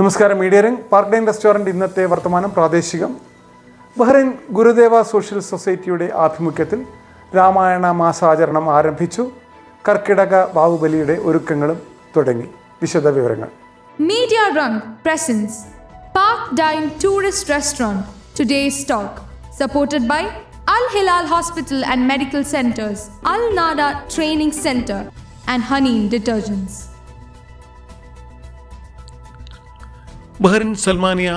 നമസ്കാരം Media Ring. Park Dine restaurant ഇന്നത്തെ വർത്തമാനം പ്രാദേശികം. ബഹ്റൈൻ ഗുരുദേവ സോഷ്യൽ സൊസൈറ്റിയുടെ ആഭിമുഖ്യത്തിൽ രാമായണ മാസാചരണം ആരംഭിച്ചു. കർക്കിടക ബാഹുബലിയുടെ ഒരുക്കങ്ങളും തുടങ്ങി. വിശദ വിവരങ്ങൾ. Media Ring presents Park Dine tourist restaurant today stock supported by Al Hilal hospital and medical centres Al Nada training centre and Honey detergents Bahrain Salmaniya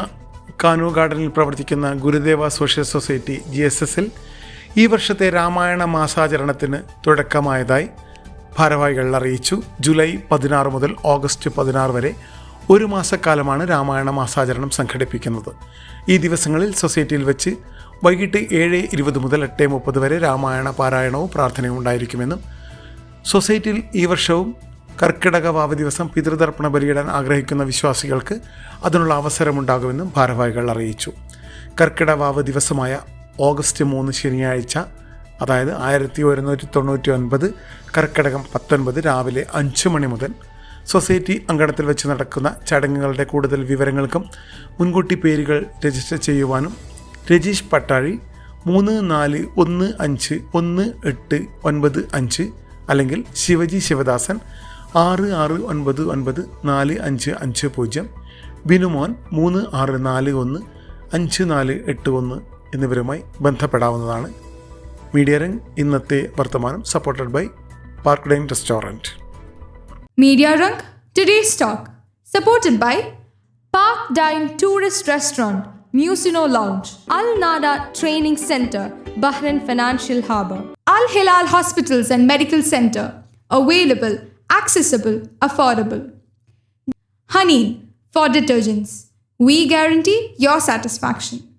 Kanoo ഗാർഡനിൽ പ്രവർത്തിക്കുന്ന Gurudeva social society G S എസിൽ ഈ വർഷത്തെ രാമായണ മാസാചരണത്തിന് തുടക്കമായതായി ഭാരവാഹികൾ അറിയിച്ചു. July പതിനാറ് മുതൽ August പതിനാറ് വരെ ഒരു മാസക്കാലമാണ് രാമായണ മാസാചരണം സംഘടിപ്പിക്കുന്നത്. ഈ ദിവസങ്ങളിൽ സൊസൈറ്റിയിൽ വെച്ച് വൈകിട്ട് ഏഴ് ഇരുപത് മുതൽ എട്ട് മുപ്പത് വരെ രാമായണ പാരായണവും പ്രാർത്ഥനയും ഉണ്ടായിരിക്കുമെന്നും സൊസൈറ്റിയിൽ ഈ വർഷവും കർക്കിടക വാവ് ദിവസം പിതൃതർപ്പണ ബലിയിടാൻ ആഗ്രഹിക്കുന്ന വിശ്വാസികൾക്ക് അതിനുള്ള അവസരമുണ്ടാകുമെന്നും ഭാരവാഹികൾ അറിയിച്ചു. കർക്കിടക വാവ് ദിവസമായ ഓഗസ്റ്റ് മൂന്ന് ശനിയാഴ്ച അതായത് ആയിരത്തി ഒരുന്നൂറ്റി തൊണ്ണൂറ്റി ഒൻപത് കർക്കിടകം പത്തൊൻപത് രാവിലെ അഞ്ച് മണി മുതൽ സൊസൈറ്റി അങ്കണത്തിൽ വെച്ച് നടക്കുന്ന ചടങ്ങുകളുടെ കൂടുതൽ വിവരങ്ങൾക്കും മുൻകൂട്ടി പേരുകൾ രജിസ്റ്റർ ചെയ്യുവാനും രജീഷ് പട്ടാഴി മൂന്ന് നാല് ഒന്ന് അഞ്ച് ഒന്ന് എട്ട് ഒൻപത് അഞ്ച് അല്ലെങ്കിൽ ശിവജി ശിവദാസൻ ആറ് ആറ് ഒൻപത് ഒൻപത് നാല് അഞ്ച് അഞ്ച് പൂജ്യം. ബിനുമോൻ മൂന്ന് ആറ് നാല് ഒന്ന് അഞ്ച് നാല് എട്ട് ഒന്ന് എന്നിവരുമായി ബന്ധപ്പെടാവുന്നതാണ്. മീഡിയ റിംഗ് ഇന്നത്തെ വർത്തമാനം supported by Park Dine restaurant Media Ring today stock supported by Park Dine tourist restaurant മ്യൂസിനോ lounge Al Nada training centre Bahrain financial harbour Al Hilal hospitals and medical centre available accessible, affordable. Honey for detergents. We guarantee your satisfaction.